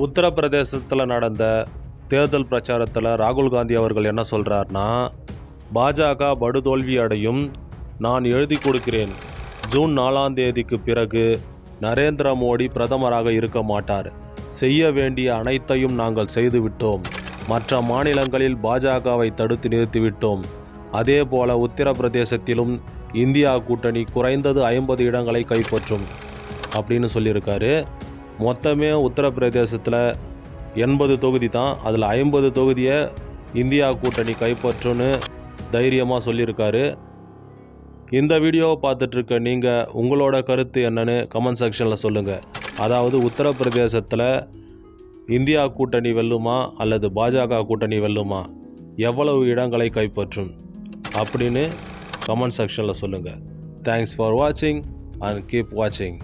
உத்தரப்பிரதேசத்தில் நடந்த தேர்தல் பிரச்சாரத்தில் ராகுல் காந்தி அவர்கள் என்ன சொல்கிறாருன்னா பாஜக படுதோல்வி அடையும் நான் எழுதி கொடுக்கிறேன். ஜூன் நாலாம் தேதிக்கு பிறகு நரேந்திர மோடி பிரதமராக இருக்க மாட்டார். செய்ய வேண்டிய அனைத்தையும் நாங்கள் செய்துவிட்டோம் மற்ற மாநிலங்களில் பாஜகவை தடுத்து நிறுத்திவிட்டோம் அதே போல உத்தரப்பிரதேசத்திலும் இந்தியா கூட்டணி குறைந்தது ஐம்பது இடங்களை கைப்பற்றும் அப்படின்னு சொல்லியிருக்காரு. மொத்தமே உத்தரப்பிரதேசத்தில் எண்பது தொகுதி தான் அதில் ஐம்பது தொகுதியை இந்தியா கூட்டணி கைப்பற்றுன்னு தைரியமாக சொல்லியிருக்காரு. இந்த வீடியோவை பார்த்துட்ருக்க நீங்கள் உங்களோட கருத்து என்னன்னு கமெண்ட் செக்ஷனில் சொல்லுங்கள் அதாவது உத்தரப்பிரதேசத்தில் இந்தியா கூட்டணி வெல்லுமா அல்லது பாஜக கூட்டணி வெல்லுமா? எவ்வளவு இடங்களை கைப்பற்றும்? அப்படின்னு கமெண்ட் செக்ஷனில் சொல்லுங்கள் தேங்க்ஸ் ஃபார் வாட்சிங் அண்ட் கீப் வாட்சிங்